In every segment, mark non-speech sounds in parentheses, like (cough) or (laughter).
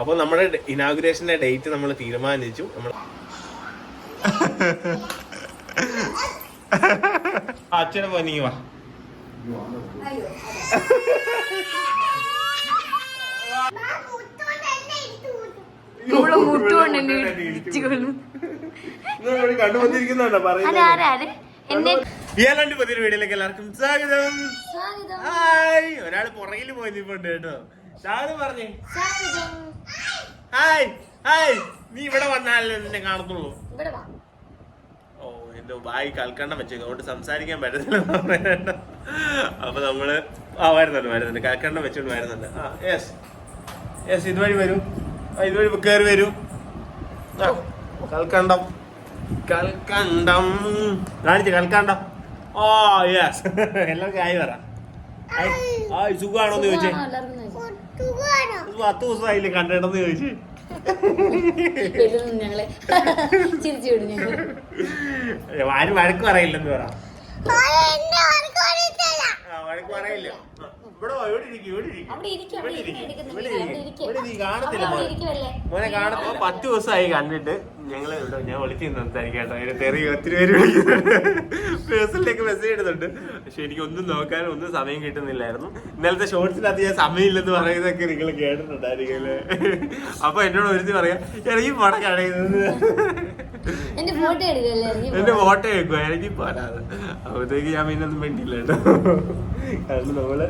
അപ്പോൾ നമ്മുടെ ഇനാഗുറേഷന്റെ ഡേറ്റ് നമ്മൾ തീരുമാനിച്ചു. നമ്മൾ അച്ഛനെ പോയി വാ. പുതിയൊരു വീഡിയോയിലേക്ക് എല്ലാവർക്കും സ്വാഗതം. സ്വാഗതം. ഹായ് ഒരാൾ പുറകിൽ പോയി നിപ്പുണ്ട് കേട്ടോ. സ്വാഗതം പറഞ്ഞേ. Hi hi. നീ ഇവിടെ വന്നാലേ നിന്നെ കാണത്തുള്ളൂ. ഓ എന്തോ ബായി കൽക്കണ്ടം വെച്ചേക്കും അതുകൊണ്ട് സംസാരിക്കാൻ പറ്റത്തില്ല. അപ്പൊ നമ്മൾ ആ വരുന്നുണ്ട് വരുന്നുണ്ട്. കൽക്കണ്ടം വെച്ചോണ്ട് വരുന്നുണ്ട്. ആ യെസ് യെസ് ഇതുവഴി വരൂ. ഇതുവഴി കയറി വരൂ. കൽക്കണ്ടം. കൽക്കണ്ടം. കാണിച്ച് കൽക്കണ്ടം. ഓ യെസ് (laughs) എല്ലാവർക്കും ആയി പറ. ആയി സുഖമാണോ സുഖമാണോന്ന് ചോദിച്ചേ സുഖാണോ എല്ലാവർക്കും ചോദിച്ചു. ഇത് പത്ത് ദിവസമായില്ലേ കണ്ടിട്ടെന്ന് ചോദിച്ചേ. ഞങ്ങളെ. ചിരിച്ചു വിടും ഞങ്ങൾ ആരും വഴക്ക് പറയില്ലെന്ന് പറ. ആ, വഴക്ക് പറയില്ല. ആ, ഇവിടെ വാ, ഇവിടെ ഇരിക്ക്, ഇവിടെ ഇരിക്ക്. അവിടെ ഇരിക്ക്, അവിടെ ഇവിടെ ഇരിക്ക്, ഇരിക്ക്, ഇവിടെ അവിടെ ഇരിക്ക്. ഇരിക്ക്. ഇവിടെ ഇരിക്ക്, കാണത്തില്ല അവിടെ മോനെ. ഇരിക്കുവല്ലേ? മോനെ കാണത്തില്ല പത്ത് ദിവസമായി കണ്ടിട്ട് ഞങ്ങൾ ഇവിടെ ഞാൻ വിളിച്ചു സംസാരിക്കാട്ടോ അതിന് തെറി ഒത്തിരി പേര് വിളിക്കുന്നുണ്ട് പേഴ്സണിലേക്ക് മെസ്സേജ് ഇടുന്നുണ്ട് പക്ഷെ എനിക്ക് ഒന്നും നോക്കാൻ ഒന്നും സമയം കിട്ടുന്നില്ലായിരുന്നു ഇന്നലത്തെ ഷോർട്സിനകത്ത് ഞാൻ സമയമില്ലെന്ന് പറയുന്നതൊക്കെ നിങ്ങൾ കേട്ടിട്ടുണ്ടായിരിക്കും അപ്പൊ എന്നോട് ഒരുത്തി പറയാ ഈ പടം കടയുന്നത് എന്റെ ഫോട്ടോ. ഫോട്ടോ വെക്കുക എനിക്ക് പോരാതെ. അപ്പോഴത്തേക്ക് ഞാൻ പിന്നെ ഒന്നും വേണ്ടിയില്ല കേട്ടോ. കാരണം നമ്മൾ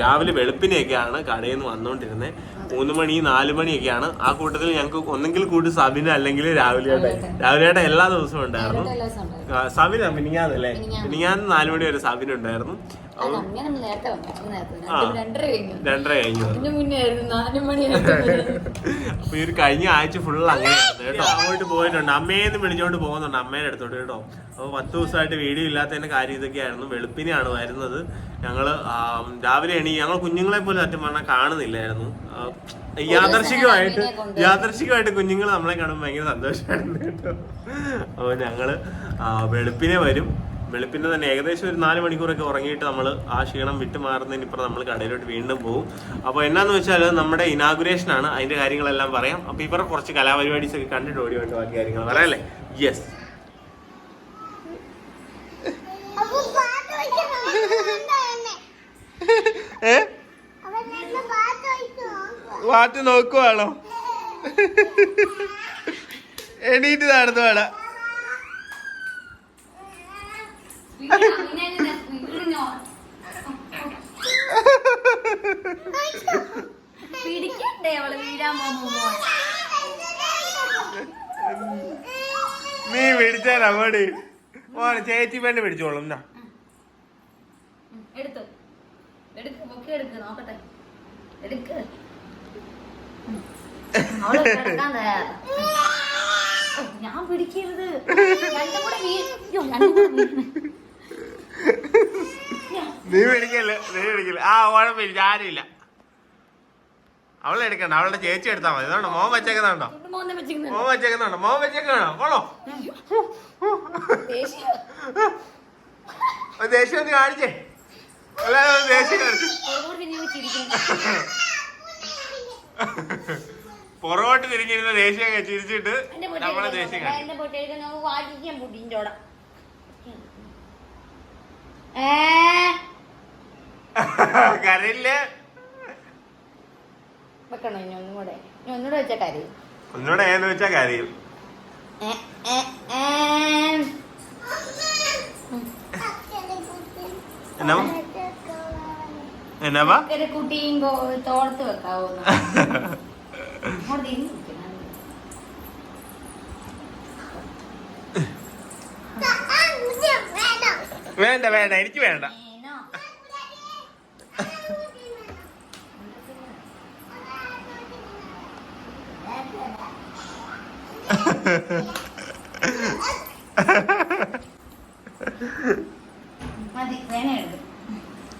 രാവിലെ വെളുപ്പിനെയൊക്കെയാണ് കടയിൽ നിന്ന് വന്നോണ്ടിരുന്നത് മൂന്ന് മണി നാല് മണിയൊക്കെയാണ്. ആ കൂട്ടത്തിൽ ഞങ്ങൾക്ക് ഒന്നെങ്കിൽ കൂടി സബിന അല്ലെങ്കിൽ രാവിലെ രാവിലെ എല്ലാ ദിവസവും ഉണ്ടായിരുന്നു. സബിന മിനിങ്ങാന്നല്ലേ മിനിങ്ങാന്ന്. മിനിങ്ങാന്ന് നാല് മണി വരെ സബിന ഉണ്ടായിരുന്നു. രണ്ടര കഴിഞ്ഞു. (laughs) അപ്പൊ ഈ ഒരു കഴിഞ്ഞ ആഴ്ച ഫുൾ അങ്ങനെയായിരുന്നു കേട്ടോ. അങ്ങോട്ട് പോയിട്ടുണ്ട്. അമ്മേന്ന് വിളിച്ചോണ്ട് പോകുന്നുണ്ട്. അമ്മേനെ അടുത്തോട്ട് കേട്ടോ. അപ്പൊ പത്ത് ദിവസമായിട്ട് വീഡിയോ ഇല്ലാത്തതിന്റെ കാര്യം ഇതൊക്കെയായിരുന്നു. വെളുപ്പിനെയാണ് വരുന്നത്. ഞങ്ങൾ രാവിലെ എണീ ഞങ്ങൾ കുഞ്ഞുങ്ങളെ പോലും സത്യം പറഞ്ഞാൽ കാണുന്നില്ലായിരുന്നു. യാദർശികമായിട്ട് യാദർശികമായിട്ട് കുഞ്ഞുങ്ങൾ നമ്മളെ കാണുമ്പോൾ ഭയങ്കര സന്തോഷമായിരുന്നു കേട്ടോ. അപ്പോൾ ഞങ്ങൾ ആ, വെളുപ്പിനെ വരും. വെളുപ്പിനെ തന്നെ ഏകദേശം ഒരു നാല് മണിക്കൂറൊക്കെ ഉറങ്ങിയിട്ട് നമ്മൾ ആ ക്ഷീണം വിട്ട് മാറുന്നതിന് ഇപ്പം നമ്മൾ കടയിലോട്ട് വീണ്ടും പോകും അപ്പോൾ എന്നാന്ന് വെച്ചാൽ നമ്മുടെ ഇനാഗുറേഷൻ ആണ്. അതിന്റെ കാര്യങ്ങളെല്ലാം പറയാം. അപ്പോൾ ഇവരുടെ കുറച്ച് കലാപരിപാടീസ് ഒക്കെ കണ്ടിട്ട് ഓടി വേണ്ട ബാക്കി കാര്യങ്ങൾ പറയാല്ലേ? യെസ് പാട്ട് നോക്കുവാണോ? എണീറ്റ് നടന്നു വേണം. പിടിക്കണ്ടേ അവളെ വീഴാൻ പോകുമ്പോ നീ പിടിച്ചാൽ അങ്ങോട്ട്. മോനെ ചേച്ചി വേണ്ടി പിടിച്ചോളും എന്നാ എടുത്തു. എടുക്ക് പൊക്കി എടുക്ക് നോക്കട്ടെ. എടുക്ക്. ഞാൻ പിടിക്കരുത്. രണ്ടും കൂടെ വീ- അയ്യോ, രണ്ടും കൂടെ. നീ മേടിക്കല്ലേ നീ പിടിക്കില്ല. ആ കുഴപ്പമില്ല ആരുമില്ല. അവളെ എടുക്കണ്ട അവളുടെ ചേച്ചി എടുത്താൽ മതി. ഇതാണോ മോൻ വെച്ചേക്കുന്നുണ്ടോ. മോൻ വെച്ചേക്കുന്നുണ്ടോ? മോൻ വെച്ചേക്കണോ കൊള്ളോ. ദേഷ്യം. ഒന്ന് കാണിച്ചേ. എല്ലാവരും ദേഷ്യം കാണിച്ചു. പുറകോട്ട് തിരിഞ്ഞിരുന്ന ദേഷ്യം ചിരിച്ചിട്ട് നമ്മളെ ദേഷ്യം കാണിച്ചു എന്റെ പൊട്ടി എടുക്കാൻ നമുക്ക് വാങ്ങിക്കാൻ പൊട്ടിന്റെ കൂടെ. ഏ (laughs) കരയില്ലേ. വെക്കണോ ഇനി ഒന്നും കൂടെ? ഇനി ഒന്നുകൂടെ വെച്ച കാര്യം. ഒന്നുകൂടെ ഏന്ന് വെച്ചാ കരയും. കുട്ടിയും തോർത്ത് വെക്കാവോ (laughs) വേണ്ട വേണ്ട എനിക്ക് വേണ്ട.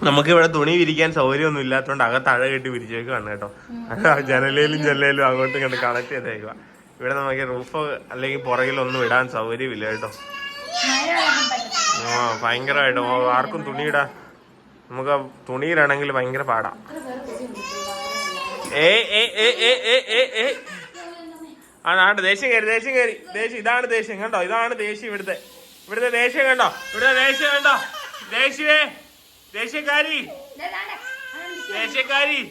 നമുക്ക് ഇവിടെ തുണി വിരിക്കാൻ സൗകര്യമൊന്നും ഇല്ലാത്തതുകൊണ്ട് അകത്ത് അഴ കെട്ടി വിരിച്ചേക്കുവാണ് കേട്ടോ. ജനലേലും ജനലേലും അങ്ങോട്ടും ഇങ്ങോട്ട് കണക്ട് ചെയ്തേക്കുക ഇവിടെ നമുക്ക് റൂഫോ അല്ലെങ്കിൽ പുറകിലൊന്നും ഇടാൻ സൗകര്യമില്ല കേട്ടോ. ഭയങ്കരമായിട്ട് ആർക്കും തുണിയിടാ നമുക്ക് തുണിയിലാണെങ്കിൽ ഭയങ്കര പാടാ? ഏ ഏ ഏ ഏ ഏ ഏ ആണ് ദേഷ്യം കയറി ദേഷ്യം കയറി. ദേഷ്യം ഇതാണ് ദേഷ്യം കണ്ടോ? ഇതാണ് ദേഷ്യം ഇവിടുത്തെ. ഇവിടുത്തെ ദേഷ്യം കണ്ടോ? ഇവിടുത്തെ ദേഷ്യം കണ്ടോ? ദേഷ്യേ ദേഷ്യക്കാരി. ദേഷ്യക്കാരി.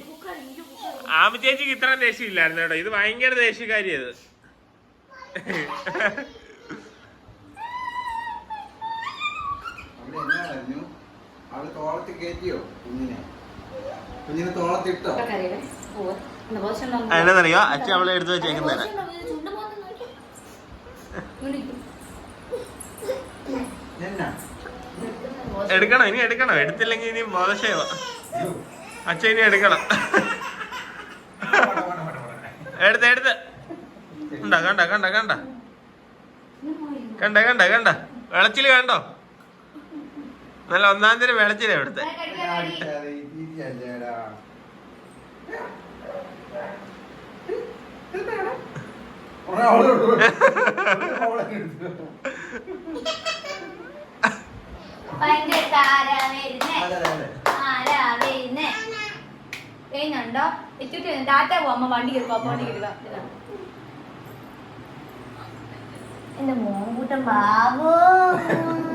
ആമ ചേച്ചിക്ക് ഇത്ര ദേഷ്യം ഇല്ലായിരുന്നു കേട്ടോ. ഇത് ഭയങ്കര ദേഷ്യക്കാരി അത് അവിടെ എന്നാ പറഞ്ഞു അവൾ തോളത്തിൽ കയറ്റിയോ കുഞ്ഞിനെ? കുഞ്ഞിനെ തോളത്തിട്ടോ? എന്നറിയോ അച്ഛൻ അവളെ എടുത്ത് വെച്ചേക്കുന്നതാണ് എടുക്കണം? ഇനി എടുക്കണം? എടുത്തില്ലെങ്കിൽ ഇനി മോശമാ അച്ഛൻ ഇനി എടുക്കണം. എടുത്ത് എടുത്ത്. കണ്ട കണ്ട കണ്ട കണ്ട. കണ്ട കണ്ട കണ്ട. വിളച്ചിൽ കണ്ടോ നല്ല ഒന്നാം തരം വിളച്ചില എടുത്ത് അടിക്കാതെ ഇരിക്കല്ലേടാ. ഉടനെ അവളെ വിട്ടു. അവളെ ഒന്നാം തീയതി വെളച്ചില്ല ഇവിടുത്തെ കഴിഞ്ഞുണ്ടോ മോൻ ടാറ്റ വണ്ടി എന്റെ മോൻകൂട്ടം ബാബു. എടുത്ത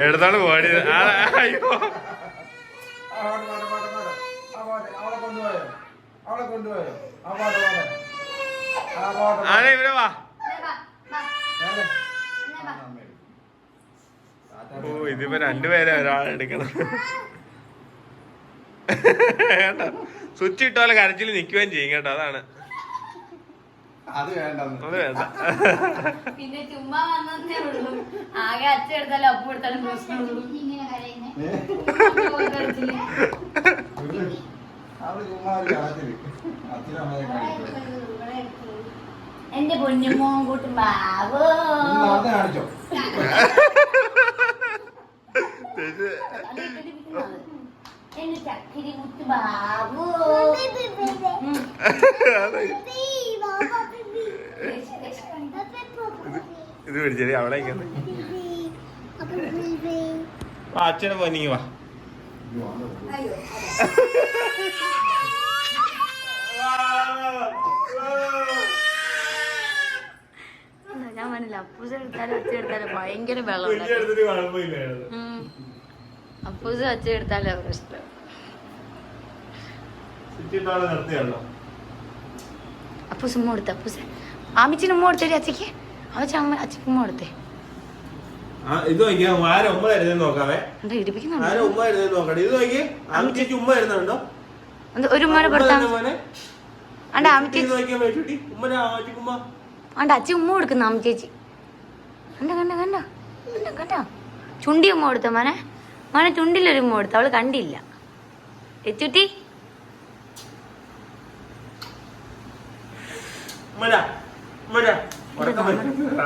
എടുത്താണ് പോടിയത് ആ, അയ്യോ ആ, പോട്ടെ, പോട്ടെ, പോട്ടെ, പോട്ടെ. ആ, പോട്ടെ. അവളെ കൊണ്ടുപോയോ അവളെ കൊണ്ടുപോയോ ആ പോട്ടെ പോട്ടെ ആ പോട്ടെ ആനെ ഇവിടെ വാ? ഓ ഇതിപ്പോ രണ്ടുപേരെ ഒരാളെടുക്കണം സ്വിച്ച് ഇട്ട കരച്ചിൽ നിൽക്കുകയും ചെയ്യും കേട്ടോ അതാണ് അത് വേണ്ട അത് വേണ്ട. പിന്നെ ചുമ്മാ വന്നേ ഉള്ളൂ. ആകെ അച്ഛൻ എടുത്താലും അപ്പു എടുത്താലും പ്രശ്നമുള്ളൂ. എന്റെ പൊന്നുമോൻ കൂട്ടും ബാബു നടന്ന് കാണിച്ചോ? എന്റെ ചക്കിരി മുത്ത് ബാബു പിടിച്ചേ അവളെ ഇങ്ങനെ. വാ അച്ഛനെ പോയി വാ. ഞാൻ പറഞ്ഞില്ല അപ്പൂസ് എടുത്താലും അച്ഛൻ എടുത്താലും ഭയങ്കര അപ്പൂസ് അച്ഛൻ എടുത്താലും അപ്പൂസ് ഉമ്മ കൊടുത്ത അപ്പൂസ്. ആമിച്ചിന് ഉമ്മ കൊടുത്തേ അച്ഛക്ക്? അമ്മച്ച അമ്മ അച്ഛക്ക് ഉമ്മ കൊടുത്തേ. ഇത് നോക്കിയാ ആരെ ഉമ്മ തരുന്നതെന്ന് നോക്കാവേ? ആരെ ഉമ്മ തരുന്നതെന്ന് നോക്കട്ടെ. ഇത് നോക്കി ആമിച്ചേച്ചി ഉമ്മ എന്താ ഒരു ഉമ്മ അണ്ട അച്ഛൻ ഉമ്മ കൊടുക്കുന്ന അമ്മച്ചേച്ചി കണ്ട കണ്ട കണ്ട? കണ്ട കണ്ട? ചുണ്ടി ഉമ്മ കൊടുത്ത മോനെ? മോനെ ചുണ്ടിലൊരു ഉമ്മ കൊടുത്ത. അവൾ കണ്ടില്ല. എച്ചുട്ടി? ഉറക്കം വരുന്നു.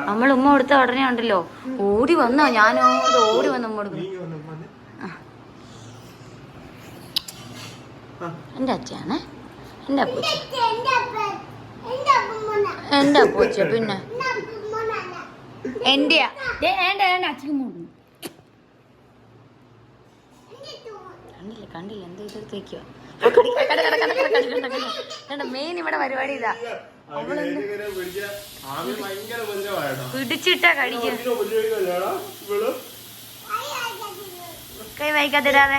നമ്മൾ ഉമ്മ കൊടുത്ത ഉടനെ ഉണ്ടല്ലോ. ഓടി വന്നോ? ഞാനോ? ഓടി വന്ന് ഉമ്മ കൊടുക്കും എന്റെ. എന്റെ അച്ഛയാണേ എന്റെ അപ്പൂച്ച എന്റെ അപ്പൂച്ച പിന്നെ കണ്ടില്ല കണ്ടില്ല? എന്തോ ഇതെടുത്ത് വെക്കുക മെയിൻ ഇവിടെ പരിപാടി ഇതാ. പിടിച്ചിട്ടാ ഇവൾ? കൈ കണ്ട കണ്ട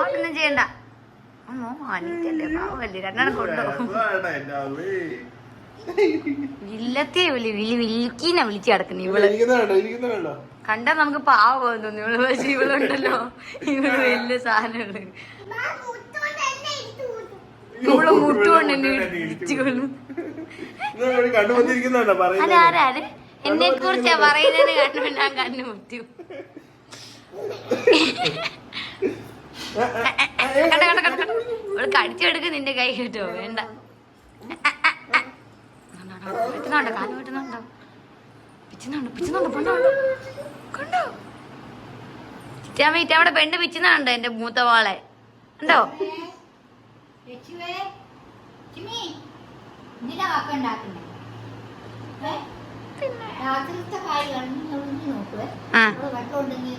ഒന്നും ചെയ്യണ്ട. അമ്മോ അനിറ്റല്ലേ പാവല്ലേ? രണ്ടെണ്ണം കൊണ്ടുപോകും രസമായിട്ടാ എന്റെ ആമി. വില്ലത്തെ വിളി വിളി വിൽക്കീനെ വിളിച്ച് കിടക്കുന്നു ഇവൾ. ഇരിക്കുന്ന കണ്ടോ, നമുക്ക് പാവം തോന്നുന്നു ഇവൾ. പക്ഷെ ഇവളുണ്ടല്ലോ. ഇവൾ വലിയ സാധനങ്ങൾ. ഇവൾ മുട്ടുകൊണ്ട് എന്നെ ഇടിച്ചു കൊള്ളും ഇത് ഒരു കണ്ണു വന്നിരിക്കുന്നുണ്ടോ പറയുന്നത്? അതാരാര് എന്നെ കുറിച്ചാ പറയുന്നത് കണ്ടു ഞാൻ കണ്ണു. ഇവൾ കടിച്ചെടുക്ക് നിന്റെ കൈ കിട്ടോ വേണ്ട. വെട്ടുന്നുണ്ടോ? കാൽ വെട്ടുന്നുണ്ടോ? പിച്ചുന്നുണ്ടോ? പിച്ചുന്നുണ്ടോ? പണ്ടോ കണ്ടോ? ചിറ്റാമ്മ ഇറ്റവിടെ പെണ്ണ് പിച്ചുന്നുണ്ടോ എന്റെ മൂത്ത മോളെ? ലക്ഷ്മിയെ ലക്ഷ്മി ഇതിന്റെ കാക്ക രാത്രിത്തെ കായ് കണ്ണു നോക്കുവേ. വെള്ളം ഉണ്ടെങ്കിൽ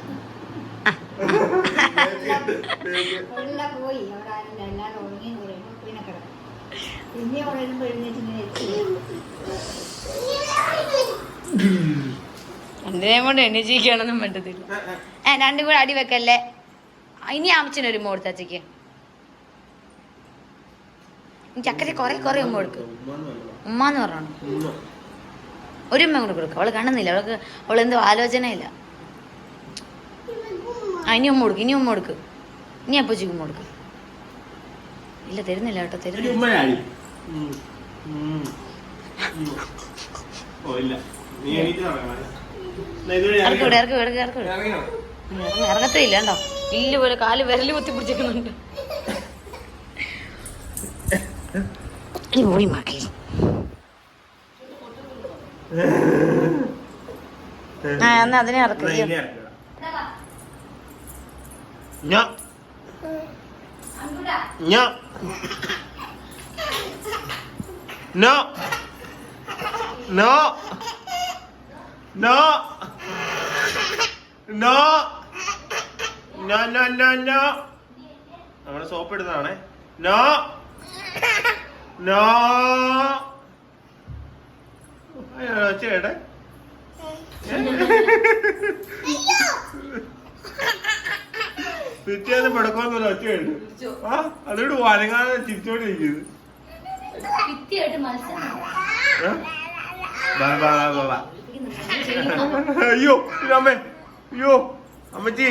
പോയി. അവിടെ ആരല്ല ഉറങ്ങി പറയുമ്പോൾ പിന്നെ കിടക്കും പിന്നെ പറയുമ്പോൾ എഴുന്നേറ്റ് ഇങ്ങനെ പറ്റത്തില്ല. ഏ രണ്ടും കൂടെ അടി വെക്കല്ലേ? ഇനി ആമിച്ചിനൊരു മോർത്താച്ചയ്ക്ക് ചക്കരി കൊറേ കൊറേ ഉമ്മ കൊടുക്കും. ഉമ്മ എന്ന് പറഞ്ഞു ഒരു ഉമ്മ കൂടെ കൊടുക്കും. അവൾ കാണുന്നില്ല. അവൾക്ക് അവൾ എന്തോ ആലോചനയില്ല. ആ ഇനി ഉമ്മ കൊടുക്കും ഇനി ഉമ്മ കൊടുക്കും. ഇനി അപ്പച്ചിക്ക് ഉമ്മ കൊടുക്കും. ഇല്ല തരുന്നില്ല കേട്ടോ തരുന്നില്ല. ഇറക്കി വിടുക ഇറക്കി വിടുക ഇറക്കത്തില്ല കേട്ടോ ഇല്ല പോലെ കാൽ വിരൽ കുത്തി പിടിച്ചിരിക്കുന്നുണ്ട് മക്കി പോയി മക്കി ആ എന്നാ അതിനെ ഇറക്കുക No. No. No. No. No, no, no, no. നമ്മുടെ സോപ്പ് ഇടുന്നതാണേ നോ (laughs) No. പിറ്റേന്ന് പിടക്കോന്നൊരു ഒറ്റയുണ്ട് ആ അതോട് വനങ്ങാതെ തിരിച്ചോണ്ടിരിക്കുന്നത് അയ്യോ അമ്മേ അയ്യോ അമ്മച്ചി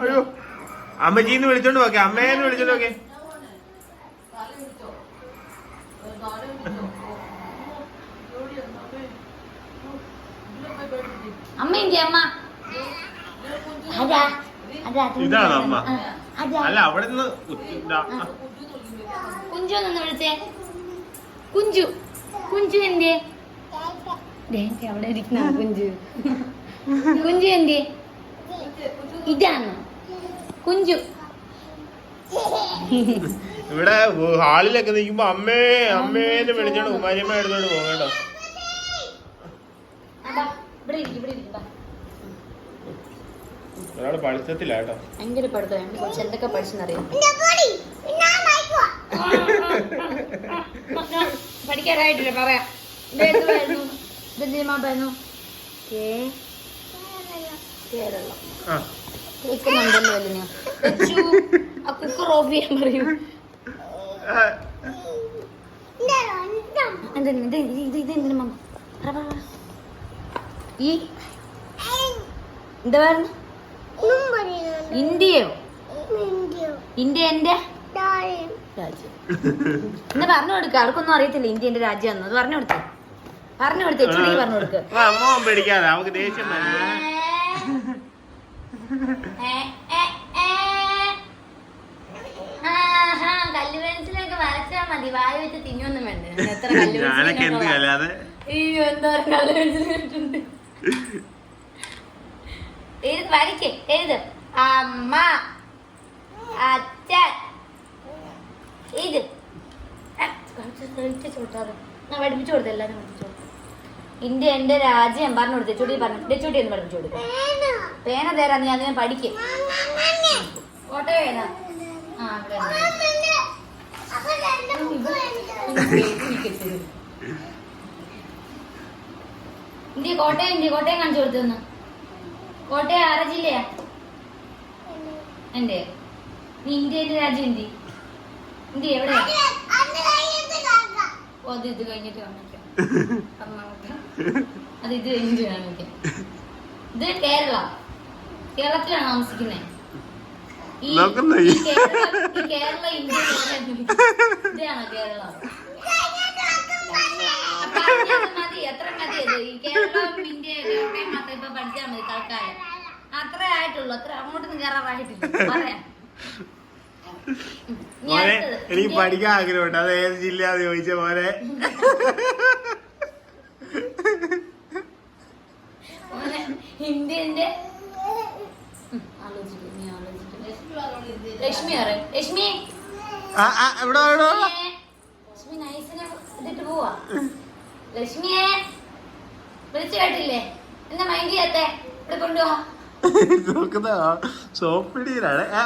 അയ്യോ അമ്മച്ചിന്ന് വിളിച്ചോണ്ട് നോക്കേ അമ്മേന്ന് വിളിച്ചോണ്ട് നോക്കേ അമ്മ എന്തി അമ്മ? അതാ അതാ ഇതാണോ അമ്മ? അതാ. അല്ല അവിടെ നിന്ന് കുഞ്ചു ഒന്ന് വിളിച്ചേ. കുഞ്ചു കുഞ്ചു എന്തേ? അവിടെ ഇരിക്കുന്ന കുഞ്ചു. കുഞ്ചു എന്തേ? ഇതാണ്? കുഞ്ചു. (laughs) ഇവിടെ ഹാളിലൊക്കെ നിൽക്കുമ്പോ അമ്മേ അമ്മേന്ന് വിളിച്ചോണ്ട് ഉമാരിയമ്മ എടുത്തോണ്ട് പോകണ്ടോ ഒരാൾ പഠിത്തത്തില്ല കേട്ടോ ഭയങ്കര പഠിത്തം കുറച്ച് എന്തൊക്കെ പഠിച്ചെന്നറിയാം പഠിക്കാറായിട്ടില്ല പറയാം കേരളം കേൾക്കുന്നുണ്ടല്ലോ കുക്കർ ഓഫ് ചെയ്യാൻ പറയൂ ഈ എന്താ പറഞ്ഞു ഇന്ത്യയോ? ഇന്ത്യ എന്റെ? രാജ്യം. എന്നാ പറഞ്ഞു കൊടുക്ക അവർക്കൊന്നും അറിയത്തില്ല ഇന്ത്യ എന്റെ രാജ്യം അത് പറഞ്ഞു കൊടുത്തേ പറഞ്ഞു കൊടുത്തേ ചുരുക്കി പറഞ്ഞു കൊടുക്ക. പേടിക്കാതെ ദേഷ്യം വരച്ചാ മതി. വായ വെച്ച് തിന്നൊന്നും വേണ്ട. (laughs) എത്ര ഞാനൊക്കെ എന്ത് അയ്യോ എന്താ എഴുത് വരയ്ക്ക്? എഴുത് അമ്മ അച്ഛൻ. ഇത് പഠിപ്പിച്ചു കൊടുത്തു എല്ലാരും പഠിപ്പിച്ചു കൊടുത്തു. ഇന്ത്യ എന്റെ രാജ്യം പറഞ്ഞു കൊടുത്തേ. ചുടി പറഞ്ഞു. ചുടി എന്ന് പഠിപ്പിച്ചു കൊടുത്തു പേന തേരാ നീ അതിനെ പഠിക്കും. കോട്ടയം ഏതാ? ആ ഇന്ത്യ കോട്ടയം ഇന്ത്യ കോട്ടയം കാണിച്ചു കൊടുത്തു കോട്ടയം ആര ജില്ലയാ? എന്റെ. നീ ഇന്ത്യയിലെ രാജ്യം എന്തി? ഇന്ത്യ എവിടെയാ? ഓ അത് ഇത് കഴിഞ്ഞിട്ട് കാണിക്കാം. അത് ഇത് കഴിഞ്ഞിട്ട് കാണിക്കാം. ഇത് കേരള. കേരളത്തിലാണ് താമസിക്കുന്നത് നോക്കുന്ന മോനെ എനിക്ക് പഠിക്കാൻ ആഗ്രഹമുണ്ട്. അത് ഏത് ജില്ലയാന്ന് ചോദിച്ച മോനെ. ഇന്ത്യന്റെ രശ്മി പറയും രശ്മി ഇവിടെ ലക്ഷ്മി നൈസിനെ ഇതിട്ട് പോവാ. ലക്ഷ്മിയെ വിളിച്ചു കേട്ടില്ലേ? എന്നെ മൈൻഡ് ചെയ്യാത്തെ? ഇവിടെ കൊണ്ടുപോവാ നോക്കുന്ന സോപ്പിടിയിലാണ് ആ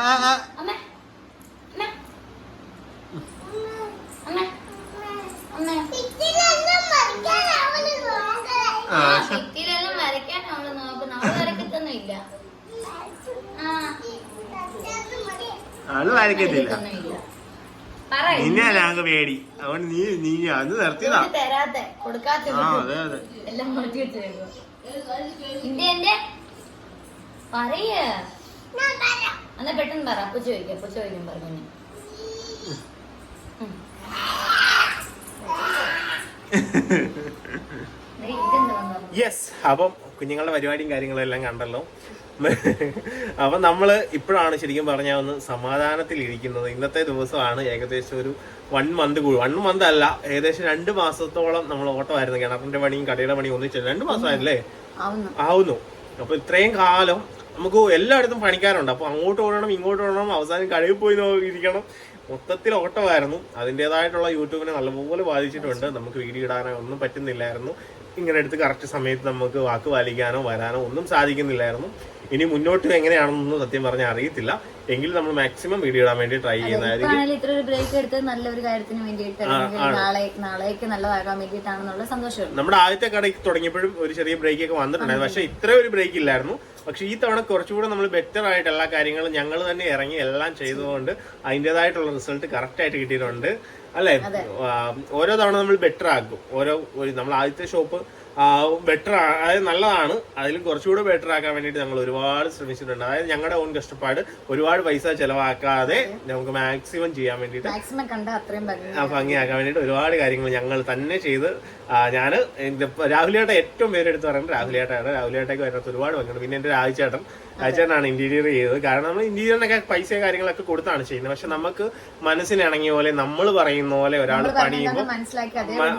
ആൾ വരക്കത്തില്ല നിന്നെ ഞങ്ങൾക്ക് പേടി. അതുകൊണ്ട് നീ നീ അത് നിർത്തിയതാ. ആ അതെ അതെ. എന്നാ പെട്ടെന്ന് പറ. അപ്പൊ ചോദിക്കാം. അപ്പൊ ചോദിക്കും പറഞ്ഞു ഇതെന്താ വന്നത്? യെസ് അപ്പം കുഞ്ഞുങ്ങളുടെ പരിപാടിയും കാര്യങ്ങളും എല്ലാം കണ്ടല്ലോ. അപ്പം നമ്മൾ ഇപ്പോഴാണ് ശരിക്കും പറഞ്ഞാൽ ഒന്ന് സമാധാനത്തിൽ ഇരിക്കുന്നത് ഇന്നത്തെ ദിവസമാണ് ഏകദേശം ഒരു വൺ മന്ത് കൂടി. വൺ മന്ത് അല്ല ഏകദേശം രണ്ട് മാസത്തോളം നമ്മൾ ഓട്ടോ ആയിരുന്നു കിണറിന്റെ പണിയും കടയുടെ പണിയും ഒന്നിച്ചു രണ്ട് മാസമായില്ലേ? ആവുന്നു. അപ്പൊ ഇത്രയും കാലം നമുക്ക് എല്ലായിടത്തും പണിക്കാരുണ്ട്. അപ്പൊ അങ്ങോട്ട് ഓടണം ഇങ്ങോട്ട് ഓടണം അവസാനം കഴിവ് പോയി ഇരിക്കണം. മൊത്തത്തിൽ ഓട്ടമായിരുന്നു. അതിന്റെതായിട്ടുള്ള യൂട്യൂബിനെ നല്ലപോലെ ബാധിച്ചിട്ടുണ്ട്. നമുക്ക് വീഡിയോ ഇടാനോ ഒന്നും പറ്റുന്നില്ലായിരുന്നു. ഇങ്ങനെ എടുത്ത് കറക്റ്റ് സമയത്ത് നമുക്ക് വാക്ക് പാലിക്കാനോ വരാനോ ഒന്നും സാധിക്കുന്നില്ലായിരുന്നു. ഇനി മുന്നോട്ട് എങ്ങനെയാണെന്നൊന്നും സത്യം പറഞ്ഞാൽ അറിയത്തില്ല. എങ്കിലും നമ്മൾ മാക്സിമം വീഡിയോ ഇടാൻ വേണ്ടി ട്രൈ ചെയ്യുന്നതായിരിക്കും. ഇത്ര ഒരു ബ്രേക്ക് നല്ലൊരു കാര്യത്തിന് വേണ്ടിയിട്ട് അല്ലെങ്കിൽ നാളെ നാളേക്ക് നല്ലതാകാൻ വേണ്ടിയിട്ടാണെന്നുള്ള സന്തോഷമുണ്ട്. നമ്മുടെ ആദ്യത്തെ കടയ്ക്ക് തുടങ്ങിയപ്പോഴും ഒരു ചെറിയ ബ്രേക്ക് ഒക്കെ വന്നിട്ടുണ്ടായിരുന്നു. പക്ഷെ ഇത്ര ഒരു ബ്രേക്ക് ഇല്ലായിരുന്നു. പക്ഷെ ഈ തവണ കുറച്ചുകൂടെ നമ്മൾ ബെറ്റർ ആയിട്ട് എല്ലാ കാര്യങ്ങളും ഞങ്ങൾ തന്നെ ഇറങ്ങി എല്ലാം ചെയ്തുകൊണ്ട് അതിന്റെതായിട്ടുള്ള റിസൾട്ട് കറക്റ്റ് ആയിട്ട് കിട്ടിയിട്ടുണ്ട്. അല്ലേ? ഓരോ തവണ നമ്മൾ ബെറ്റർ ആക്കും. ഓരോ നമ്മൾ ആദ്യത്തെ ഷോപ്പ് ബെറ്റർ അതായത് നല്ലതാണ്. അതിൽ കുറച്ചുകൂടെ ബെറ്റർ ആക്കാൻ വേണ്ടിയിട്ട് ഞങ്ങൾ ഒരുപാട് ശ്രമിച്ചിട്ടുണ്ട്. അതായത് ഞങ്ങളുടെ ഓൺ കഷ്ടപ്പാട് ഒരുപാട് പൈസ ചെലവാക്കാതെ നമുക്ക് മാക്സിമം ചെയ്യാൻ വേണ്ടിയിട്ട് ഭംഗിയാക്കാൻ വേണ്ടിയിട്ട് ഒരുപാട് കാര്യങ്ങൾ ഞങ്ങൾ തന്നെ ചെയ്ത് ഞാൻ രാഹുലേട്ട ഏറ്റവും പേരെടുത്ത് പറയുന്നത് രാഹുലേട്ടയാണ്. രാഹുലേട്ടയ്ക്ക് വരുന്നത് ഒരുപാട് ഭംഗിയുണ്ട്. പിന്നെ എന്റെ രാജചേട്ടൻ. രാജചേട്ടനാണ് ഇന്റീരിയർ ചെയ്തത്. കാരണം നമ്മൾ ഇന്റീരിയറിനൊക്കെ പൈസ കാര്യങ്ങളൊക്കെ കൊടുത്താണ് ചെയ്യുന്നത്. പക്ഷെ നമുക്ക് മനസ്സിനിണങ്ങിയ പോലെ നമ്മൾ പറയുന്ന പോലെ ഒരാൾ പണിയുമ്പോൾ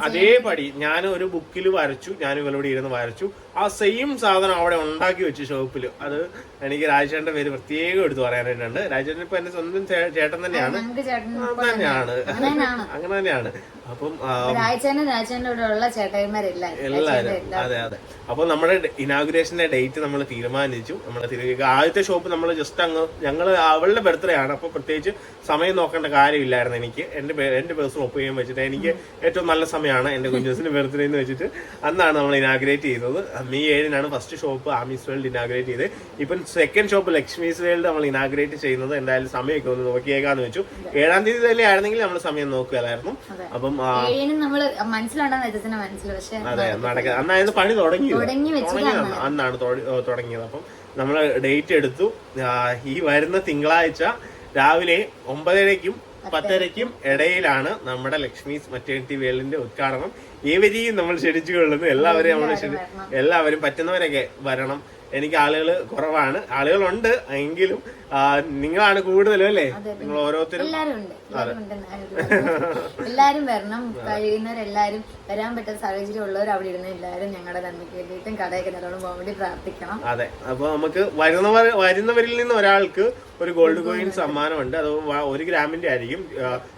അതേ പടി. ഞാൻ ഒരു ബുക്കിൽ വരച്ചു ഞാൻ ഇവരോട് ഇരുന്ന് വരച്ചു. ആ സെയിം സാധനം അവിടെ ഉണ്ടാക്കി വെച്ചു ഷോപ്പിൽ അത് എനിക്ക് രാജേട്ടന്റെ പേര് പ്രത്യേകം എടുത്തു പറയാനായിട്ടുണ്ട് രാജേട്ടൻ ഇപ്പൊ എന്റെ സ്വന്തം ചേട്ടൻ തന്നെയാണ്. തന്നെയാണ്. അങ്ങനെ തന്നെയാണ്. (laughs) അപ്പം എല്ലാവരും. അതെ അതെ. അപ്പൊ നമ്മുടെ ഇനാഗുറേഷന്റെ ഡേറ്റ് നമ്മൾ തീരുമാനിച്ചു. നമ്മുടെ ആദ്യത്തെ ഷോപ്പ് നമ്മൾ ജസ്റ്റ് അങ്ങ് ഞങ്ങൾ അവളുടെ ബർത്ത്ഡേ ആണ്. അപ്പൊ പ്രത്യേകിച്ച് സമയം നോക്കേണ്ട കാര്യമില്ലായിരുന്നു എനിക്ക്. എന്റെ എന്റെ പേഴ്സൺ ചെയ്യാൻ വെച്ചിട്ട് എനിക്ക് ഏറ്റവും നല്ല സമയമാണ് എന്റെ കുഞ്ഞുസിന്റെ ബർത്ത്ഡേ എന്ന് വെച്ചിട്ട് അന്നാണ് നമ്മൾ ഇനാഗ്രേറ്റ് ചെയ്തത്. മെയ് ഏഴിനാണ് first shop Aamis world inaugurate ചെയ്ത് ഇപ്പം സെക്കൻഡ് ഷോപ്പ് ലക്ഷ്മീസ് വേൾഡ് നമ്മൾ ഇനാഗ്രേറ്റ് ചെയ്യുന്നത്. എന്തായാലും സമയമൊക്കെ ഒന്ന് നോക്കിയേക്കാന്ന് വെച്ചു. ഏഴാം തീയതി തന്നെ ആയിരുന്നെങ്കിൽ നമ്മൾ സമയം നോക്കുകയായിരുന്നു. അപ്പം അതെ നടക്കുക അന്നായിരുന്നു പണി തുടങ്ങിയത്. തുടങ്ങി. തുടങ്ങിയതാണ്. അന്നാണ് തുടങ്ങിയത്. അപ്പം നമ്മൾ ഡേറ്റ് എടുത്തു. ഈ വരുന്ന തിങ്കളാഴ്ച രാവിലെ ഒമ്പതരയ്ക്കും പത്തരയ്ക്കും ഇടയിലാണ് നമ്മുടെ ലക്ഷ്മീസ് മറ്റേണിറ്റി വേൾഡിന്റെ ഉദ്ഘാടനം. ഏവരെയും നമ്മൾ ക്ഷണിച്ചു കൊള്ളുന്നു എല്ലാവരെയും നമ്മൾ എല്ലാവരും പറ്റുന്നവരൊക്കെ വരണം. എനിക്ക് ആളുകൾ കുറവാണ്. ആളുകളുണ്ട് എങ്കിലും നിങ്ങളാണ് കൂടുതലും അല്ലേ? നിങ്ങൾ ഓരോരുത്തരും എല്ലാരും വരണം. കഴിയുന്നവരെല്ലാരും വരാൻ പറ്റുന്ന സാഹചര്യം ഉള്ളവർ അവിടെ ഇരുന്ന എല്ലാരും ഞങ്ങളുടെ നന്മയ്ക്ക് വേണ്ടിയിട്ടും കടയൊക്കെ നല്ലോണം പോകാൻ വേണ്ടി പ്രാർത്ഥിക്കണം. അതെ. അപ്പൊ നമുക്ക് വരുന്നവർ വരുന്നവരിൽ നിന്ന് ഒരാൾക്ക് ഒരു ഗോൾഡ് കോയിൻ സമ്മാനമുണ്ട്. അത് ഒരു ഗ്രാമിന്റെ ആയിരിക്കും.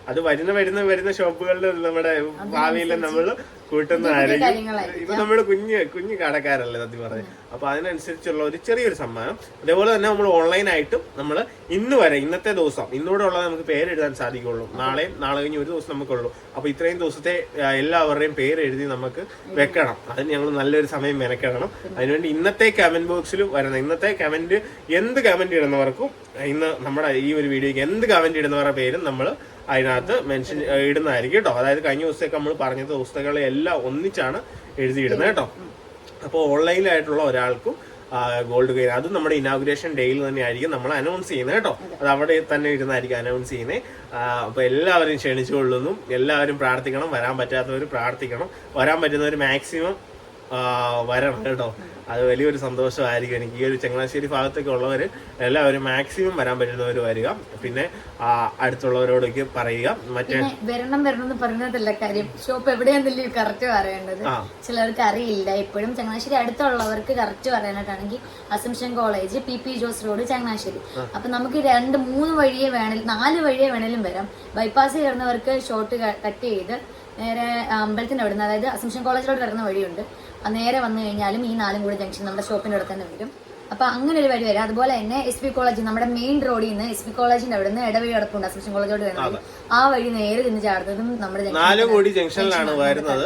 അത് വരുന്ന വരുന്ന വരുന്ന ഷോപ്പുകളിൽ നമ്മുടെ ഭാവിയിൽ നമ്മൾ കൂട്ടുന്നതായിരിക്കും ആരെങ്കിലും ഇപ്പൊ നമ്മൾ കുഞ്ഞ് കുഞ്ഞ് കടക്കാരല്ലേ സത്യം പറഞ്ഞത് അപ്പൊ അതിനനുസരിച്ചുള്ള ഒരു ചെറിയൊരു സമ്മാനം. അതേപോലെ തന്നെ നമ്മൾ ഓൺലൈനായിട്ടും നമ്മൾ ഇന്ന് വരെ ഇന്നത്തെ ദിവസം ഇന്നൂടെ ഉള്ളത് നമുക്ക് പേരെഴുതാൻ സാധിക്കുള്ളൂ. നാളെയും നാളെ കഴിഞ്ഞ് ഒരു ദിവസം നമുക്കുള്ളൂ. അപ്പൊ ഇത്രയും ദിവസത്തെ എല്ലാവരുടെയും പേരെഴുതി നമുക്ക് വെക്കണം. അതിന് ഞങ്ങൾ നല്ലൊരു സമയം മെനക്കെടണം. അതിനുവേണ്ടി ഇന്നത്തെ കമന്റ് ബോക്സിൽ വരുന്ന ഇന്നത്തെ കമന്റ് എന്ത് കമന്റ് ഇടുന്നവർക്കും ഇന്ന് നമ്മുടെ ഈ ഒരു വീഡിയോയ്ക്ക് എന്ത് കമന്റ് ഇടുന്നവരുടെ പേരും നമ്മൾ അതിനകത്ത് മെൻഷൻ ഇടുന്നതായിരിക്കും കേട്ടോ. അതായത് കഴിഞ്ഞ ദിവസത്തേക്ക് നമ്മൾ പറഞ്ഞ പുസ്തകങ്ങളെ എല്ലാം ഒന്നിച്ചാണ് എഴുതിയിടുന്നത് കേട്ടോ. അപ്പോൾ ഓൺലൈനിലായിട്ടുള്ള ഒരാൾക്കും ഗോൾഡ് കെയിൻ അത് നമ്മുടെ ഇനാഗുറേഷൻ ഡേയിൽ തന്നെ ആയിരിക്കും നമ്മൾ അനൗൺസ് ചെയ്യുന്നത് കേട്ടോ. അത് അവിടെ തന്നെ ഇരുന്നായിരിക്കും അനൗൺസ് ചെയ്യുന്നത്. അപ്പോൾ എല്ലാവരും ക്ഷണിച്ചുകൊള്ളുന്നു. എല്ലാവരും പ്രാർത്ഥിക്കണം. വരാൻ പറ്റാത്തവർ പ്രാർത്ഥിക്കണം. വരാൻ പറ്റുന്നവർ മാക്സിമം വരണം കേട്ടോ. അത് വലിയൊരു സന്തോഷമായിരിക്കും. എനിക്ക് ഈ ഒരു ചങ്ങനാശ്ശേരി ഭാഗത്തൊക്കെ ഉള്ളവർ എല്ലാവരും മാക്സിമം വരാൻ പറ്റുന്നവർ വരിക. പിന്നെ അടുത്തുള്ളവരോടൊക്കെ പറയുക. മറ്റേ വരണം വരണം എന്ന് പറഞ്ഞതല്ല കാര്യം. ഷോപ്പ് എവിടെയാണെന്നില്ല കറക്റ്റ് പറയേണ്ടത്. ചിലർക്ക് അറിയില്ല. ഇപ്പോഴും ചങ്ങനാശ്ശേരി അടുത്തുള്ളവർക്ക് correct പറയാനായിട്ടാണെങ്കിൽ assumption college P P Jose road Changanassery. അപ്പൊ നമുക്ക് രണ്ട് മൂന്ന് വഴിയെ വേണേലും നാല് വഴിയെ വേണേലും വരാം. ബൈപ്പാസ് കയറുന്നവർക്ക് ഷോർട്ട് കട്ട് ചെയ്ത് നേരെ അമ്പലത്തിന്റെ അവിടുന്ന് അതായത് അസംഷൻ കോളേജിലോട്ട് കിടന്ന വഴിയുണ്ട്. നേരെ വന്നു കഴിഞ്ഞാലും ഈ നാലും കൂടി ജംഗ്ഷൻ നമ്മുടെ ഷോപ്പിന്റെ അവിടെ തന്നെ വരും. അപ്പൊ അങ്ങനെ ഒരു വഴി വരും. അതുപോലെ തന്നെ എസ് പി കോളേജ് നമ്മുടെ മെയിൻ റോഡിൽ നിന്ന് എസ് പി കോളേജിന്റെ അവിടെ നിന്ന് ഇടവഴി കിടപ്പുണ്ട് അസംഷൻ കോളേജോട് വരുന്നത്. ആ വഴി നേരെ നിന്ന് ചാടുന്നതും നമ്മുടെ junction നാല് കോടി ജംഗ്ഷനിലാണ് വരുന്നത്.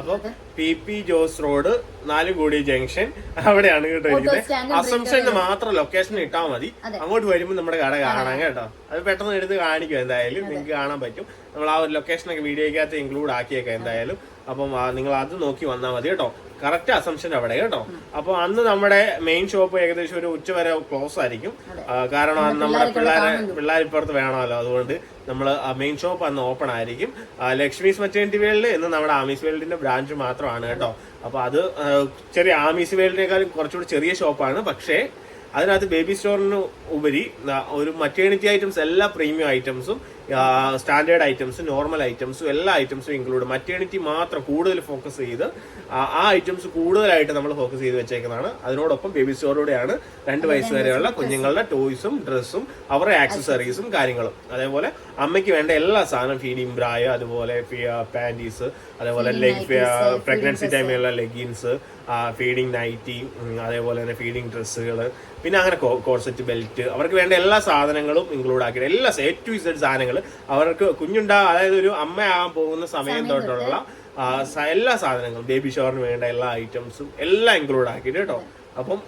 അപ്പൊ പി പി ജോസ് റോഡ് നാല് കോടി ജംഗ്ഷൻ അവിടെയാണ് കേട്ടോ അസംഷന് മാത്രം ലൊക്കേഷൻ ഇട്ടാൽ മതി. അങ്ങോട്ട് വരുമ്പോൾ നമ്മുടെ കട കാണാം കേട്ടോ. അത് പെട്ടെന്ന് എടുത്ത് കാണിക്കും എന്തായാലും. നിങ്ങൾക്ക് കാണാൻ പറ്റും. നമ്മൾ ആ ഒരു ലൊക്കേഷനൊക്കെ വീഡിയോയ്ക്കകത്ത് ഇൻക്ലൂഡ് ആക്കിയേക്കാം എന്തായാലും. അപ്പം നിങ്ങൾ അത് നോക്കി വന്നാൽ മതി കേട്ടോ. കറക്റ്റ് അസംഷൻ അവിടെ കേട്ടോ? അപ്പൊ അന്ന് നമ്മുടെ മെയിൻ ഷോപ്പ് ഏകദേശം ഒരു ഉച്ച വരെ ക്ലോസ് ആയിരിക്കും. കാരണം അന്ന് നമ്മുടെ പിള്ളേരെ പിള്ളേർ ഇപ്പുറത്ത് വേണമല്ലോ. അതുകൊണ്ട് നമ്മൾ മെയിൻ ഷോപ്പ് അന്ന് ഓപ്പൺ ആയിരിക്കും. ലക്ഷ്മീസ് മറ്റേണിറ്റി വേൾഡ് ഇന്ന് നമ്മുടെ ആമീസ് വേൾഡിന്റെ ബ്രാഞ്ച് മാത്രമാണ് കേട്ടോ? അപ്പൊ അത് ചെറിയ ആമീസ് വേൾഡിനേക്കാളും കുറച്ചുകൂടി ചെറിയ ഷോപ്പാണ് പക്ഷേ അതിനകത്ത് ബേബി സ്റ്റോറിന് ഉപരി ഒരു മറ്റേണിറ്റി ഐറ്റംസ് എല്ലാ പ്രീമിയം ഐറ്റംസും സ്റ്റാൻഡേർഡ് ഐറ്റംസും നോർമൽ ഐറ്റംസും എല്ലാ ഐറ്റംസും ഇൻക്ലൂഡ് മറ്റേണിറ്റി മാത്രം കൂടുതൽ ഫോക്കസ് ചെയ്ത് ആ ഐറ്റംസ് കൂടുതലായിട്ട് നമ്മൾ ഫോക്കസ് ചെയ്ത് വെച്ചേക്കുന്നതാണ്. അതിനോടൊപ്പം ബേബി സ്റ്റോറിലൂടെയാണ് രണ്ട് വയസ്സ് വരെയുള്ള കുഞ്ഞുങ്ങളുടെ ടോയ്സും ഡ്രസ്സും അവരുടെ ആക്സസറീസും കാര്യങ്ങളും. അതേപോലെ അമ്മയ്ക്ക് വേണ്ട എല്ലാ സാധനം ഫീഡിംഗ് ബ്രായ അതുപോലെ പാന്റീസ് അതേപോലെ ലെഗ് പ്രഗ്നൻസി ടൈമിലുള്ള ലെഗിൻസ് ഫീഡിങ് നൈറ്റി അതേപോലെ തന്നെ ഫീഡിങ് ഡ്രസ്സുകൾ പിന്നെ അങ്ങനെ കോർസെറ്റ് ബെൽറ്റ് അവർക്ക് വേണ്ട എല്ലാ സാധനങ്ങളും ഇൻക്ലൂഡ് ആക്കിയിട്ട് എല്ലാ എ ടു ഇസഡ് സാധനങ്ങൾ അവർക്ക് കുഞ്ഞുണ്ടാ അതായത് ഒരു അമ്മയാകാൻ പോകുന്ന സമയം തൊട്ടുള്ള എല്ലാ സാധനങ്ങളും ബേബി ഷവറിന് വേണ്ട എല്ലാ ഐറ്റംസും എല്ലാം ഇൻക്ലൂഡ് ആക്കിയിട്ട് കേട്ടോ. അപ്പം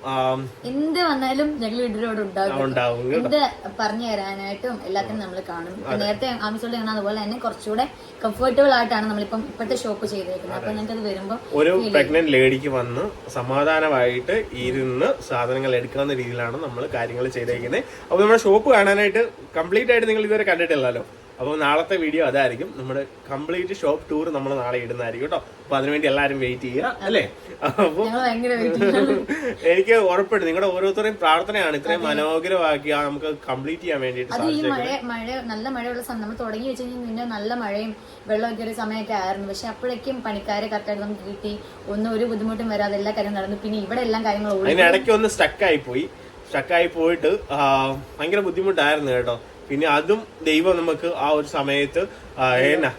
എന്ത് വന്നാലും ഞങ്ങൾ വീട്ടിലോട് ഉണ്ടാവും. എന്ത് പറഞ്ഞു തരാനായിട്ടും എല്ലാത്തിനും നമ്മൾ കാണും. നേരത്തെ ആമിസോട് കാണാൻ അതുപോലെ തന്നെ കുറച്ചുകൂടെ കംഫർട്ടബിൾ ആയിട്ടാണ് നമ്മളിപ്പം ഇപ്പോഴത്തെ ഷോപ്പ് ചെയ്തേക്കുന്നത്. അപ്പൊ നിങ്ങൾക്ക് അത് വരുമ്പോ ഒരു പ്രഗ്നന്റ് ലേഡിക്ക് വന്ന് സമാധാനമായിട്ട് ഇരുന്ന് സാധനങ്ങൾ എടുക്കാവുന്ന രീതിയിലാണ് നമ്മൾ കാര്യങ്ങൾ ചെയ്തേക്കുന്നത്. അപ്പൊ നമ്മുടെ ഷോപ്പ് കാണാനായിട്ട് കംപ്ലീറ്റ് ആയിട്ട് നിങ്ങൾ ഇതുവരെ കണ്ടിട്ടില്ലല്ലോ. അപ്പോൾ നാളത്തെ വീഡിയോ അതായിരിക്കും. നമ്മുടെ കംപ്ലീറ്റ് ഷോപ്പ് ടൂർ നമ്മൾ നാളെ ഇടുന്നതായിരിക്കും കേട്ടോ. അപ്പോൾ അതിനുവേണ്ടി എല്ലാവരും വെയിറ്റ് ചെയ്യുക അല്ലേ? അപ്പോൾ എനിക്ക് ഉറപ്പുണ്ട്. നിങ്ങളുടെ ഓരോരുത്തരെയും പ്രാർത്ഥനയാണ് ഇത്രയും മനോഹരമാക്കി നമുക്ക് കംപ്ലീറ്റ് ചെയ്യാൻ വേണ്ടിയിട്ട് മഴ നല്ല മഴയുള്ള സമയം നമ്മൾ തുടങ്ങി വെച്ച് കഴിഞ്ഞാൽ പിന്നെ നല്ല മഴയും വെള്ളമൊക്കെ ഒരു സമയമൊക്കെ ആയിരുന്നു. പക്ഷെ അപ്പോഴേക്കും പണിക്കാരെ കറക്റ്റായിട്ട് നമുക്ക് കിട്ടി. ഒന്നും ഒരു ബുദ്ധിമുട്ടും വരാതെ എല്ലാ കാര്യവും നടന്നു. പിന്നെ ഇവിടെ എല്ലാം കാര്യങ്ങളും അതിനിടയ്ക്ക് ഒന്ന് സ്റ്റക്കായി പോയി സ്റ്റക്കായി പോയിട്ട് ഭയങ്കര ബുദ്ധിമുട്ടായിരുന്നു കേട്ടോ. പിന്നെ അതും ദൈവം നമുക്ക് ആ ഒരു സമയത്ത് എന്നാ?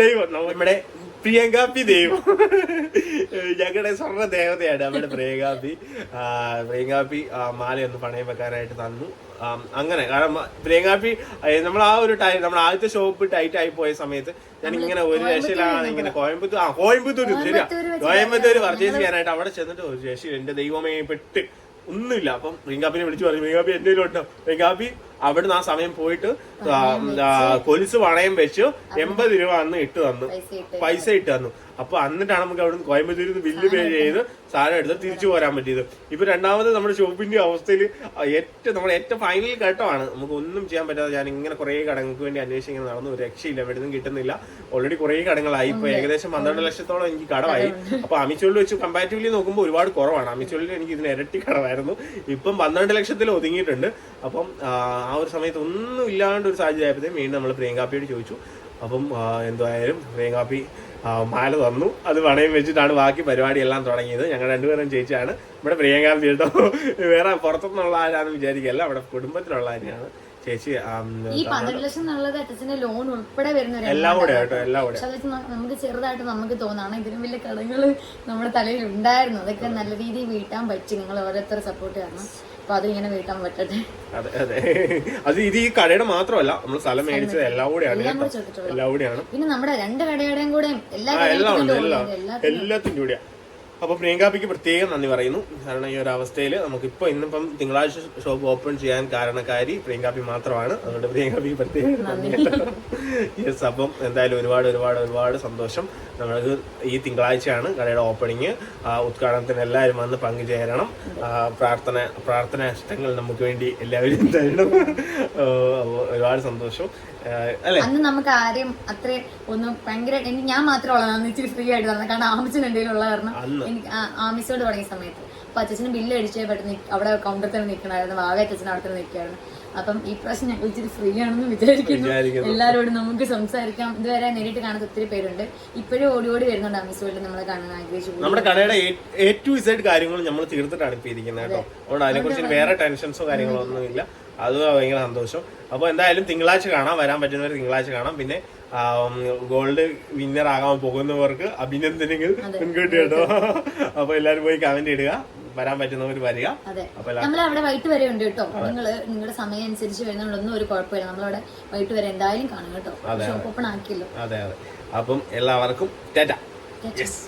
ദൈവം നമ്മുടെ പ്രിയങ്കാപ്പി ദൈവം. ഞങ്ങളുടെ സ്വർണ ദേവതയാണ് നമ്മുടെ പ്രിയങ്കാപ്പി. പ്രിയങ്കാപ്പി മാലയൊന്ന് പണയം വെക്കാനായിട്ട് തന്നു. അങ്ങനെ കാരണം പ്രിയങ്കാപ്പി നമ്മൾ ആ ഒരു ടൈം നമ്മൾ ആദ്യത്തെ ഷോപ്പ് ടൈറ്റ് ആയി പോയ സമയത്ത് ഞാൻ ഇങ്ങനെ ഒരു രക്ഷയിലാണ് ഇങ്ങനെ കോയമ്പത്തൂർ ആ കോയമ്പത്തൂർ ശരിയാ. കോയമ്പത്തൂർ പർച്ചേസ് ചെയ്യാനായിട്ട് അവിടെ ചെന്നിട്ട് ഒരു രക്ഷ എന്റെ ദൈവമേ പെട്ട് ഒന്നുമില്ല. അപ്പം റിങ്കാപ്പിനെ വിളിച്ചു പറഞ്ഞു റിങ്കാപ്പി എന്തെങ്കിലും ഉണ്ടോ റിങ്കാപ്പി അവിടുന്ന് ആ സമയം പോയിട്ട് കൊലുസ് പണയം വെച്ചു എൺപത് രൂപ അന്ന് ഇട്ട് തന്നു. പൈസ ഇട്ട് തന്നു. അപ്പൊ എന്നിട്ടാണ് നമുക്ക് അവിടുന്ന് കോയമ്പത്തൂരിൽ നിന്ന് ബില്ല് പേ ചെയ്ത് സാധനം എടുത്ത് തിരിച്ചു പോരാൻ പറ്റിയത്. ഇപ്പൊ രണ്ടാമത് നമ്മുടെ ഷോപ്പിന്റെ അവസ്ഥയിൽ ഏറ്റവും നമ്മുടെ ഏറ്റവും ഫൈനൽ ഘട്ടമാണ്. നമുക്ക് ഒന്നും ചെയ്യാൻ പറ്റാതെ ഞാൻ ഇങ്ങനെ കുറെ കടങ്ങൾക്ക് വേണ്ടി അന്വേഷിച്ച് നടന്നു. രക്ഷയില്ല. എവിടുന്നും കിട്ടുന്നില്ല. ഓൾറെഡി കുറെ കടങ്ങളായി. ഇപ്പൊ ഏകദേശം പന്ത്രണ്ട് ലക്ഷത്തോളം എനിക്ക് കടമായി. അപ്പൊ അമിച്ചോളിൽ വെച്ച് കമ്പാരിറ്റീവ്ലി നോക്കുമ്പോൾ ഒരുപാട് കുറവാണ്. അമിച്ചോളിൽ എനിക്ക് ഇതിന് ഇരട്ടി കടമായിരുന്നു. ഇപ്പം പന്ത്രണ്ട് ലക്ഷത്തിൽ ഒതുങ്ങിയിട്ടുണ്ട്. അപ്പം ആ, ഒരു സമയത്ത് ഒന്നും ഇല്ലാണ്ട് ഒരു സാഹചര്യം ആയപ്പോഴത്തേക്കും വീണ്ടും നമ്മൾ പ്രിയങ്കാപ്പിയോട് ചോദിച്ചു. അപ്പം എന്തായാലും പ്രിയങ്കാപ്പി മാല തന്നു. അത് പണയം വെച്ചിട്ടാണ് ബാക്കി പരിപാടി എല്ലാം തുടങ്ങിയത്. ഞങ്ങൾ രണ്ടുപേരും ചേച്ചിയാണ് ഇവിടെ പ്രിയങ്കാപ്പി കേട്ടോ വേറെ പുറത്തുനിന്നുള്ള ആരാണെന്ന് വിചാരിക്കല്ല അവിടെ കുടുംബത്തിലുള്ള ആരെയാണ്? ചേച്ചി ഈ പന്ത്രണ്ട് ലക്ഷം എന്നുള്ളത് അച്ഛന്റെ ലോൺ ഉൾപ്പെടെ വരുന്ന എല്ലാം കൂടെ കേട്ടോ എല്ലാം കൂടെ. നമുക്ക് ചെറുതായിട്ട് നമുക്ക് തോന്നാണ്. ഇതിലും വലിയ കടങ്ങൾ നമ്മുടെ തലയിൽ ഉണ്ടായിരുന്നു. അതൊക്കെ നല്ല രീതിയിൽ വീട്ടാൻ പറ്റി. നിങ്ങൾ ഓരോരുത്തർ സപ്പോർട്ട് കാരണം അപ്പൊ അത് ഇങ്ങനെ വീട്ടാൻ പറ്റട്ടെ. അതെ അതെ. അത് ഇത് ഈ കടയുടെ മാത്രമല്ല നമ്മൾ സ്ഥലം മേടിച്ചത് എല്ലാം കൂടെയാണ് എല്ലാം കൂടെയാണ്. പിന്നെ നമ്മുടെ രണ്ട് കടയുടെയും കൂടെ എല്ലാ എല്ലാം ഉണ്ട് കാര്യത്തിലും എല്ലാം. എല്ലാ എല്ലാത്തിന്റെ കൂടെയാ. അപ്പൊ പ്രിയങ്കാപ്പിക്ക് പ്രത്യേകം നന്ദി പറയുന്നു. കാരണം ഈ ഒരു അവസ്ഥയിൽ നമുക്കിപ്പോ ഇന്നിപ്പം തിങ്കളാഴ്ച ഷോപ്പ് ഓപ്പൺ ചെയ്യാൻ കാരണക്കാരി പ്രിയങ്കാപ്പി മാത്രമാണ്. അതുകൊണ്ട് പ്രിയങ്കാപ്പിക്ക് പ്രത്യേകം നന്ദി യെസ് അപ്പം എന്തായാലും ഒരുപാട് ഒരുപാട് ഒരുപാട് സന്തോഷം. നമുക്ക് ഈ തിങ്കളാഴ്ചയാണ് കടയുടെ ഓപ്പണിങ്. ഉദ്ഘാടനത്തിന് എല്ലാവരും വന്ന് പങ്കുചേരണം. പ്രാർത്ഥന പ്രാർത്ഥന ഇഷ്ടങ്ങൾ നമുക്ക് വേണ്ടി എല്ലാവരും തരണം ഒരുപാട് സന്തോഷം. അല്ലേ? അന്ന് നമുക്ക് ആരെയും അത്ര ഒന്ന് ഭയങ്കര എനിക്ക് ഞാൻ മാത്രമുള്ളതാണ് ഇച്ചിരി ഫ്രീ ആയിട്ട് തന്നെ കാരണം ആമിച്ചൻ എന്തെങ്കിലും ഉള്ള കാരണം. എനിക്ക് ആമിച്ചോട് തുടങ്ങിയ സമയത്ത്. അപ്പൊ അച്ഛനും ബില്ല് അടിച്ചേ പെട്ടെന്ന് അവിടെ കൗണ്ടർ തന്നെ നിൽക്കണമായിരുന്നു വാവേ അച്ഛൻ അവിടെ തന്നെ നിൽക്കുകയായിരുന്നു. അപ്പം ഈ പ്രാവശ്യം ഞങ്ങൾ ഇച്ചിരി ഫ്രീ ആണെന്ന് വിചാരിക്കുന്നു. എല്ലാവരോടും നമുക്ക് സംസാരിക്കാം. ഇതുവരെ നേരിട്ട് കാണാത്ത ഒത്തിരി പേരുണ്ട്. ഇപ്പോഴും ഓടി ഓടി വരുന്നുണ്ട് ആമിസ് വേൾഡ് നമ്മളെ കാണാൻ ആഗ്രഹിച്ചു. നമ്മുടെ കടയുടെ എ ടു ഇസൈഡ് കാര്യങ്ങൾ നമ്മൾ തീർത്തിട്ടാണ് ഇപ്പൊ ഇരിക്കുന്നത് കേട്ടോ. അതുകൊണ്ട് അതിനെക്കുറിച്ച് വേറെ ടെൻഷൻസോ കാര്യങ്ങളോ ഒന്നും ഇല്ല അത് ഭയങ്കര സന്തോഷം. അപ്പോൾ എന്തായാലും തിങ്കളാഴ്ച കാണാം. വരാൻ പറ്റുന്നവർ തിങ്കളാഴ്ച കാണാം. പിന്നെ ഗോൾഡ് വിന്നർ ആകാൻ പോകുന്നവർക്ക് അഭിനന്ദനങ്ങൾ. മുൻകൂട്ടി കേട്ടോ. അപ്പൊ എല്ലാരും പോയി കമന്റ് ഇടുക. വരാൻ പറ്റുന്നവർ വരിക. നമ്മൾ അവിടെ വൈകിട്ട് വരെ ഉണ്ട് കേട്ടോ. നിങ്ങൾ നിങ്ങളുടെ സമയം അനുസരിച്ച് വരുന്നതുകൊണ്ടൊന്നും ഒരു കുഴപ്പമില്ല. നമ്മളവിടെ വൈകിട്ട് വരെ എന്തായാലും കാണും കേട്ടോ. ഷോപ്പ് ഓപ്പൺ ആക്കിയല്ലോ. അതെ അതെ. അപ്പം എല്ലാവർക്കും ടാറ്റ. യെസ്